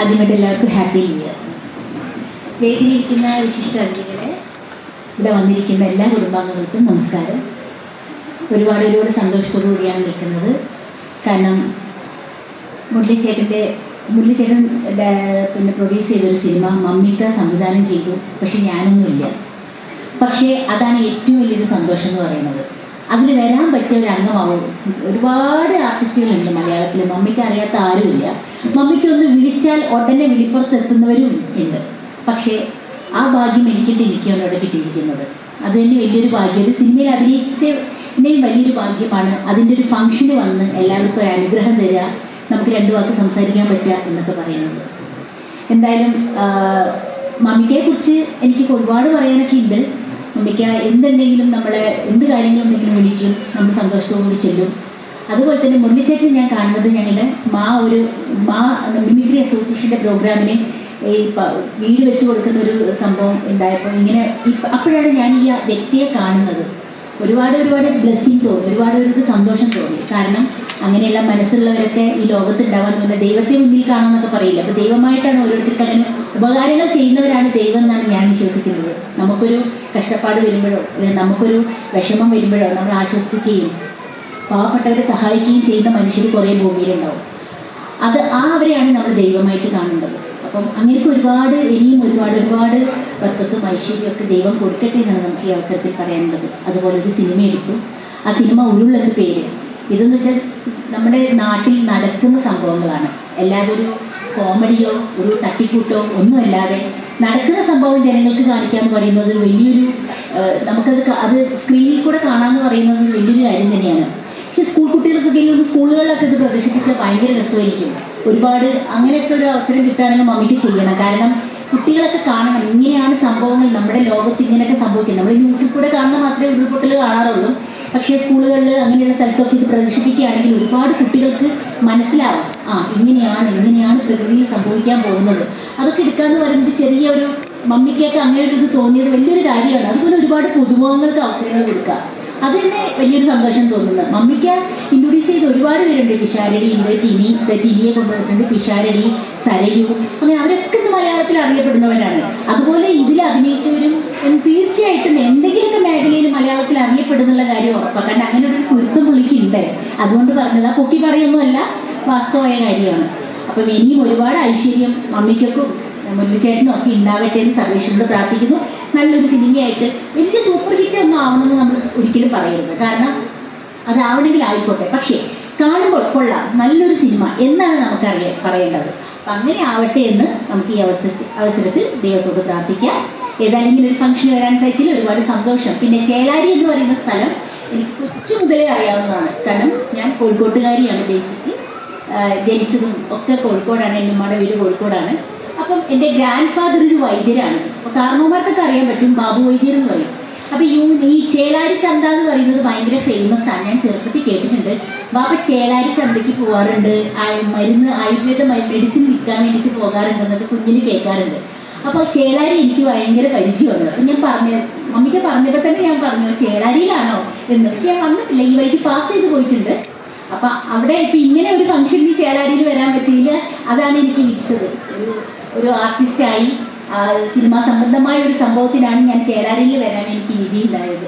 ആദ്യമായിട്ട് എല്ലാവർക്കും happy new year വേദിയിലിരിക്കുന്ന വിശിഷ്ട അതിഥികളെ ഇവിടെ വന്നിരിക്കുന്ന എല്ലാ കുടുംബാംഗങ്ങൾക്കും നമസ്കാരം. ഒരുപാട് ഒരുപാട് സന്തോഷത്തോടു കൂടിയാണ് നിൽക്കുന്നത്. കാരണം മുരളിച്ചേട്ടന്റെ മുരളിച്ചേട്ടൻ പിന്നെ പ്രൊഡ്യൂസ് ചെയ്തൊരു സിനിമ മമ്മിക്ക സംവിധാനം ചെയ്തു പക്ഷെ ഞാനൊന്നുമില്ല. പക്ഷേ അതാണ് ഏറ്റവും വലിയൊരു സന്തോഷം എന്ന് പറയുന്നത്. അതിൽ വരാൻ പറ്റിയ ഒരു അംഗമാവും ഒരുപാട് ആർട്ടിസ്റ്റുകളുണ്ട് മലയാളത്തിൽ. മമ്മിക്ക് അറിയാത്ത ആരുമില്ല. മമ്മിക്ക് ഒന്ന് വിളിച്ചാൽ ഉടനെ വിളിപ്പുറത്ത് എത്തുന്നവരും ഉണ്ട്. പക്ഷേ ആ ഭാഗ്യം എനിക്കിട്ട് എനിക്കാണ് അവിടെ കിട്ടിയിരിക്കുന്നത്. അത് തന്നെ വലിയൊരു ഭാഗ്യം. ഒരു സിനിമയിൽ അഭിനയിച്ചതിന്റെയും വലിയൊരു ഭാഗ്യമാണ്. അതിന്റെ ഒരു ഫംഗ്ഷന് വന്ന് എല്ലാവർക്കും ഒരു അനുഗ്രഹം തരിക നമുക്ക് രണ്ടു വാക്ക് സംസാരിക്കാൻ പറ്റുക എന്നൊക്കെ പറയുന്നത്. എന്തായാലും മമ്മിക്കയെ കുറിച്ച് എനിക്ക് ഒരുപാട് പറയാനൊക്കെ ഉണ്ട്. മമ്മിക്ക എന്തുണ്ടെങ്കിലും നമ്മളെ എന്ത് വിളിക്കും നമ്മൾ സന്തോഷത്തോടുകൂടി ചെല്ലും. അതുപോലെ തന്നെ മുരളിച്ചേട്ടൻ ഞാൻ കാണുന്നത് ഞങ്ങളുടെ മാ ഒരു മാ മിമിക്രി അസോസിയേഷന്റെ പ്രോഗ്രാമിന് ഈ വീട് വെച്ച് കൊടുക്കുന്ന ഒരു സംഭവം ഉണ്ടായപ്പോൾ ഇങ്ങനെ അപ്പോഴാണ് ഞാൻ ഈ വ്യക്തിയെ കാണുന്നത്. ഒരുപാട് ഒരുപാട് ബ്ലെസ്സിങ് തോന്നി. ഒരുപാട് പേർക്ക് സന്തോഷം തോന്നി. കാരണം അങ്ങനെയുള്ള മനസ്സുള്ളവരൊക്കെ ഈ ലോകത്ത് ഉണ്ടാവാൻ തോന്നുന്ന ദൈവത്തെ മുന്നിൽ കാണാമെന്നൊക്കെ പറയില്ല. അപ്പോൾ ദൈവമായിട്ടാണ് ഓരോരുത്തർക്ക് ഉപകാരങ്ങൾ ചെയ്യുന്നവരാണ് ദൈവം എന്നാണ് ഞാൻ വിശ്വസിക്കുന്നത്. നമുക്കൊരു കഷ്ടപ്പാട് വരുമ്പോഴോ നമുക്കൊരു വിഷമം വരുമ്പോഴോ നമ്മൾ ആശ്വസിക്കുകയും പാവപ്പെട്ടവരെ സഹായിക്കുകയും ചെയ്യുന്ന മനുഷ്യർ കുറേ ഭൂമിയിലുണ്ടാവും. അത് ആ അവരെയാണ് നമ്മൾ ദൈവമായിട്ട് കാണേണ്ടത്. അപ്പം അങ്ങനെയൊക്കെ ഒരുപാട് ഇനിയും ഒരുപാട് ഒരുപാട് വർക്കത്തും ഐശ്വര്യമൊക്കെ ദൈവം കൊടുക്കട്ടെ എന്നാണ് നമുക്ക് ഈ അവസരത്തിൽ പറയാനുള്ളത്. അതുപോലെ ഒരു സിനിമ എടുത്തു. ആ സിനിമ ഉരുളെന്ന് പേര്. ഇതെന്ന് വെച്ചാൽ നമ്മുടെ നാട്ടിൽ നടക്കുന്ന സംഭവങ്ങളാണ്. അല്ലാതെ ഒരു കോമഡിയോ ഒരു തട്ടിക്കൂട്ടോ ഒന്നുമല്ലാതെ നടക്കുന്ന സംഭവം ജനങ്ങൾക്ക് കാണിക്കുക എന്ന് പറയുന്നത് വലിയൊരു നമുക്കത് അത് സ്ക്രീനിൽ കൂടെ കാണാമെന്ന് പറയുന്നത് വലിയൊരു കാര്യം തന്നെയാണ്. പക്ഷെ സ്കൂൾ കുട്ടികൾക്കൊക്കെ സ്കൂളുകളിലൊക്കെ ഇത് പ്രദർശിപ്പിച്ചാൽ ഭയങ്കര രസമായിരിക്കും. ഒരുപാട് അങ്ങനെയൊക്കെ ഒരു അവസരം കിട്ടുകയാണെങ്കിൽ മമ്മിക്ക് ചെയ്യണം. കാരണം കുട്ടികളൊക്കെ കാണണം. ഇങ്ങനെയാണ് സംഭവങ്ങൾ നമ്മുടെ ലോകത്ത് ഇങ്ങനെയൊക്കെ സംഭവിക്കുന്നത്. നമ്മൾ ന്യൂസിൽ കൂടെ കാണുന്ന മാത്രമേ ഉരുൾപൊട്ടൽ കാണാറുള്ളൂ. പക്ഷേ സ്കൂളുകളിൽ അങ്ങനെയുള്ള സ്ഥലത്തൊക്കെ ഇത് പ്രദർശിപ്പിക്കുകയാണെങ്കിൽ ഒരുപാട് കുട്ടികൾക്ക് മനസ്സിലാവും. ആ ഇങ്ങനെയാണ് ഇങ്ങനെയാണ് പ്രകൃതിയിൽ സംഭവിക്കാൻ പോകുന്നത്. അതൊക്കെ എടുക്കാന്ന് പറയുന്നത് ചെറിയ ഒരു മമ്മിക്കൊക്കെ അങ്ങനെ ഒരു ഇത് തോന്നിയത് വലിയൊരു കാര്യമാണ്. അതുപോലെ ഒരുപാട് പുതുമുഖങ്ങൾക്ക് അവസരങ്ങൾ കൊടുക്കുക. അത് തന്നെ വലിയൊരു സന്തോഷം തോന്നുന്നത് മമ്മിക്ക് ഇൻട്രൊഡ്യൂസ് ചെയ്ത് ഒരുപാട് പേരുണ്ട്. പിഷാരടി ഉണ്ട് ടിനി ടിനിയെ കൊണ്ടുവന്നിട്ടുണ്ട്. പിഷാരടി സരയു അങ്ങനെ അവരൊക്കെ മലയാളത്തിൽ അറിയപ്പെടുന്നവരാണ്. അതുപോലെ ഇതിൽ അഭിനയിച്ചവരും തീർച്ചയായിട്ടും എന്തെങ്കിലുമൊക്കെ മേഖലയിൽ മലയാളത്തിൽ അറിയപ്പെടുന്നുള്ള കാര്യം ഉറപ്പാണ്. അങ്ങനെ ഒരു കുരുത്തം പുള്ളിക്കുണ്ട്. അതുകൊണ്ട് പറഞ്ഞത് ആ പൊക്കി പറയൊന്നുമല്ല വാസ്തവമായ കാര്യമാണ്. അപ്പം ഇനിയും ഒരുപാട് ഐശ്വര്യം മമ്മിക്കൊക്കെ മുരളിച്ചേട്ടനും ഒക്കെ ഉണ്ടാവട്ടെ എന്ന് സർവേശ്വരോട് പ്രാർത്ഥിക്കുന്നു. നല്ലൊരു സിനിമയായിട്ട് വലിയ സൂപ്പർ ഹിറ്റ് ഒന്നും ആവണമെന്ന് നമ്മൾ ഒരിക്കലും പറയരുത്. കാരണം അതാവണമെങ്കിൽ ആയിക്കോട്ടെ. പക്ഷേ കാണുമ്പോൾ കൊള്ളാം. നല്ലൊരു സിനിമ എന്നാണ് നമുക്കറിയ പറയേണ്ടത്. അപ്പം അങ്ങനെ ആവട്ടെ എന്ന് നമുക്ക് ഈ അവസരത്തിൽ അവസരത്തിൽ ദൈവത്തോട് പ്രാർത്ഥിക്കാം. ഏതായാലും ഒരു ഫംഗ്ഷൻ വരാൻ സാധിച്ചാൽ ഒരുപാട് സന്തോഷം. പിന്നെ ചേലാരി എന്ന് പറയുന്ന സ്ഥലം എനിക്ക് കൊച്ചു മുതലേ അറിയാവുന്നതാണ്. കാരണം ഞാൻ കോഴിക്കോട്ടുകാരിയാണ് ബേസിക്കലി ജനിച്ചതും ഒക്കെ കോഴിക്കോടാണ്. എന്റെ ഉമ്മയുടെ വീട് കോഴിക്കോടാണ്. അപ്പം എന്റെ ഗ്രാൻഡ് ഫാദർ ഒരു വൈദ്യരാണ്. അപ്പോൾ കാർണോമാർക്കൊക്കെ അറിയാൻ പറ്റും ബാബു വൈദ്യർ എന്ന് പറയും. അപ്പോൾ ഈ ഈ ചേലാരി ചന്ത എന്ന് പറയുന്നത് ഭയങ്കര ഫേമസ് ആണ്. ഞാൻ ചെറുപ്പത്തിൽ കേട്ടിട്ടുണ്ട്. ബാബ ചേലാരി ചന്തയ്ക്ക് പോകാറുണ്ട് മരുന്ന് ആയുർവേദ മെഡിസിൻ വിൽക്കാൻ വേണ്ടിയിട്ട് പോകാറുണ്ടെന്നൊക്കെ കുഞ്ഞിന് കേൾക്കാറുണ്ട്. അപ്പോൾ ചേലാരി എനിക്ക് ഭയങ്കര പരിചയമാണ്. അപ്പം ഞാൻ പറഞ്ഞു മമ്മിക്ക് പറഞ്ഞപ്പോൾ തന്നെ ഞാൻ പറഞ്ഞു ചേലാരിയിലാണോ? എന്ന്. പക്ഷെ ഞാൻ വന്നിട്ടില്ല. ഈ വഴിക്ക് പാസ് ചെയ്ത് പോയിട്ടുണ്ട്. അപ്പം അവിടെ ഇപ്പം ഇങ്ങനെ ഒരു ഫംഗ്ഷനിൽ ചേലാരിയിൽ വരാൻ പറ്റിയില്ല. അതാണ് എനിക്ക് വിളിച്ചത് ഒരു ഒരു ആർട്ടിസ്റ്റായി സിനിമാ സംബന്ധമായ ഒരു സംഭവത്തിനാണ് ഞാൻ ചേരാറിൽ വരാൻ എനിക്ക് ഉണ്ടായത്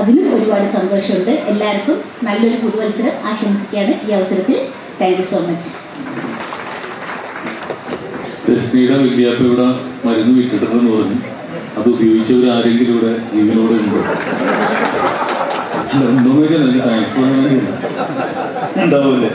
അതിലും ഒരുപാട് സന്തോഷമുണ്ട്. എല്ലാവർക്കും നല്ലൊരു പുതുവത്സരം ആശംസിക്കുകയാണ് ഈ അവസരത്തിൽ. താങ്ക് യു സോ മച്ച് രശ്മിയുടെ വല്യാപ്പ ഇവിടെ മരുന്ന് വിറ്റിട്ടുണ്ടെന്ന് പറഞ്ഞു. അത് ഉപയോഗിച്ചവർ ആരെങ്കിലും ഇവിടെ ജീവനോടെ ഉണ്ടോ? എന്തോ താങ്ക്സ് ഉണ്ടാവൂലേ